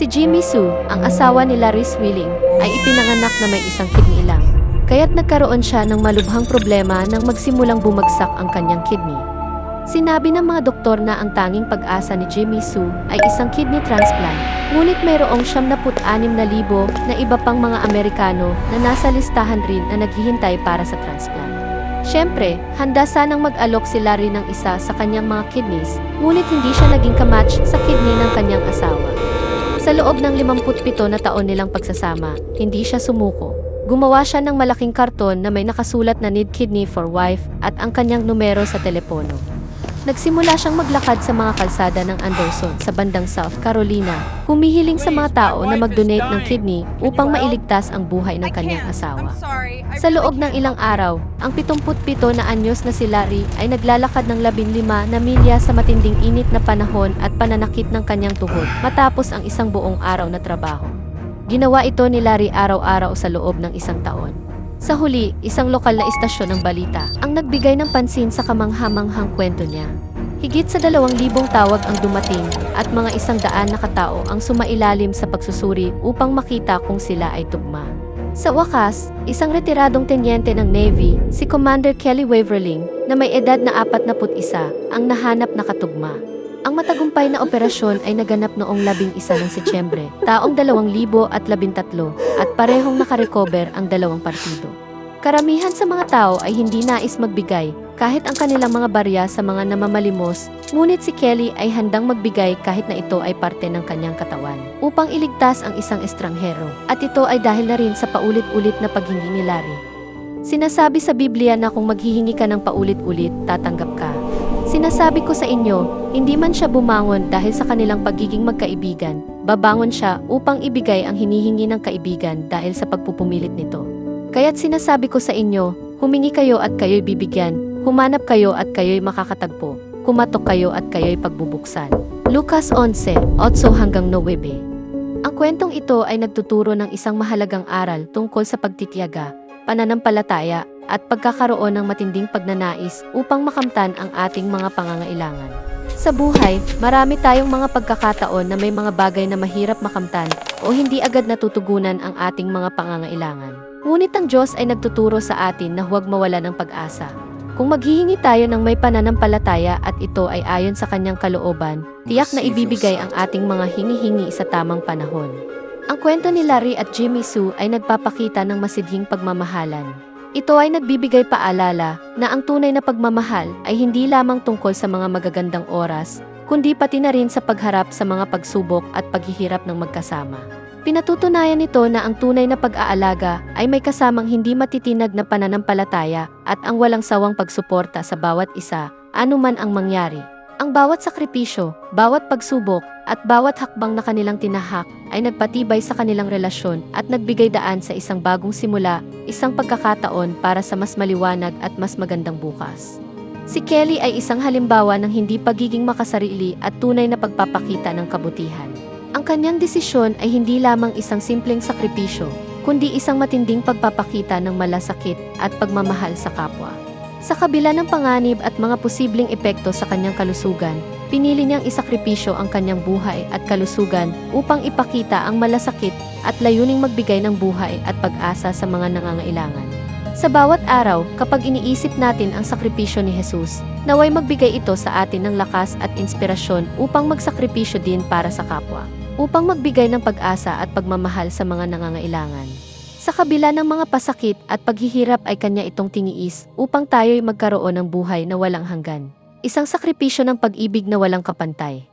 Si Jimmy Sue, ang asawa ni Larry Swilling, ay ipinanganak na may isang kidney lang. Kaya't nagkaroon siya ng malubhang problema nang magsimulang bumagsak ang kanyang kidney. Sinabi ng mga doktor na ang tanging pag-asa ni Jimmy Sue ay isang kidney transplant, ngunit mayroong 76,000 na iba pang mga Amerikano na nasa listahan rin na naghihintay para sa transplant. Siyempre, handa sanang mag-alok si Larry ng isa sa kanyang mga kidneys, ngunit hindi siya naging kamatch sa kidney ng kanyang asawa. Sa loob ng 57 na taon nilang pagsasama, hindi siya sumuko. Gumawa siya ng malaking karton na may nakasulat na need kidney for wife at ang kanyang numero sa telepono. Nagsimula siyang maglakad sa mga kalsada ng Anderson sa bandang South Carolina, humihiling sa mga tao na mag-donate ng kidney upang mailigtas ang buhay ng kanyang asawa. Sa loob ng ilang araw, ang 77 na anyos na si Larry ay naglalakad ng 15 na milya sa matinding init na panahon at pananakit ng kanyang tuhod matapos ang isang buong araw na trabaho. Ginawa ito ni Larry araw-araw sa loob ng isang taon. Sa huli, isang lokal na istasyon ng balita ang nagbigay ng pansin sa kamanghamanghang kwento niya. Higit sa dalawang libong tawag ang dumating at mga isang daan na katao ang sumailalim sa pagsusuri upang makita kung sila ay tugma. Sa wakas, isang retiradong tenyente ng Navy, si Commander Kelly Waverling, na may edad na 41, ang nahanap na katugma. Ang matagumpay na operasyon ay naganap noong 11 ng Setyembre, taong 2013 at parehong nakarecover ang dalawang partido. Karamihan sa mga tao ay hindi nais magbigay kahit ang kanilang mga barya sa mga namamalimos, ngunit si Kelly ay handang magbigay kahit na ito ay parte ng kanyang katawan upang iligtas ang isang estranghero. At ito ay dahil na rin sa paulit-ulit na paghingi ni Larry. Sinasabi sa Biblia na kung maghihingi ka ng paulit-ulit, tatanggap ka. Sinasabi ko sa inyo, hindi man siya bumangon dahil sa kanilang pagiging magkaibigan, babangon siya upang ibigay ang hinihingi ng kaibigan dahil sa pagpupumilit nito. Kaya't sinasabi ko sa inyo, humingi kayo at kayo'y bibigyan, humanap kayo at kayo'y makakatagpo, kumatok kayo at kayo'y pagbubuksan. Lucas 11, 8 hanggang 9 Ang kwentong ito ay nagtuturo ng isang mahalagang aral tungkol sa pagtitiyaga, pananampalataya, at pagkakaroon ng matinding pagnanais upang makamtan ang ating mga pangangailangan. Sa buhay, marami tayong mga pagkakataon na may mga bagay na mahirap makamtan o hindi agad natutugunan ang ating mga pangangailangan. Ngunit ang Diyos ay nagtuturo sa atin na huwag mawala ng pag-asa. Kung maghihingi tayo ng may pananampalataya at ito ay ayon sa kanyang kalooban, tiyak na ibibigay ang ating mga hingi-hingi sa tamang panahon. Ang kwento ni Larry at Jimmy Sue ay nagpapakita ng masidhing pagmamahalan. Ito ay nagbibigay paalala na ang tunay na pagmamahal ay hindi lamang tungkol sa mga magagandang oras, kundi pati na rin sa pagharap sa mga pagsubok at paghihirap ng magkasama. Pinatutunayan nito na ang tunay na pag-aalaga ay may kasamang hindi matitinag na pananampalataya at ang walang sawang pagsuporta sa bawat isa, anuman ang mangyari. Ang bawat sakripisyo, bawat pagsubok, at bawat hakbang na kanilang tinahak ay nagpatibay sa kanilang relasyon at nagbigay daan sa isang bagong simula, isang pagkakataon para sa mas maliwanag at mas magandang bukas. Si Kelly ay isang halimbawa ng hindi pagiging makasarili at tunay na pagpapakita ng kabutihan. Ang kanyang desisyon ay hindi lamang isang simpleng sakripisyo, kundi isang matinding pagpapakita ng malasakit at pagmamahal sa kapwa. Sa kabila ng panganib at mga posibleng epekto sa kanyang kalusugan, pinili niyang isakripisyo ang kanyang buhay at kalusugan upang ipakita ang malasakit at layuning magbigay ng buhay at pag-asa sa mga nangangailangan. Sa bawat araw, kapag iniisip natin ang sakripisyo ni Jesus, naway magbigay ito sa atin ng lakas at inspirasyon upang magsakripisyo din para sa kapwa, upang magbigay ng pag-asa at pagmamahal sa mga nangangailangan. Sa kabila ng mga pasakit at paghihirap ay kanya itong tiniis upang tayo'y magkaroon ng buhay na walang hanggan. Isang sakripisyo ng pag-ibig na walang kapantay.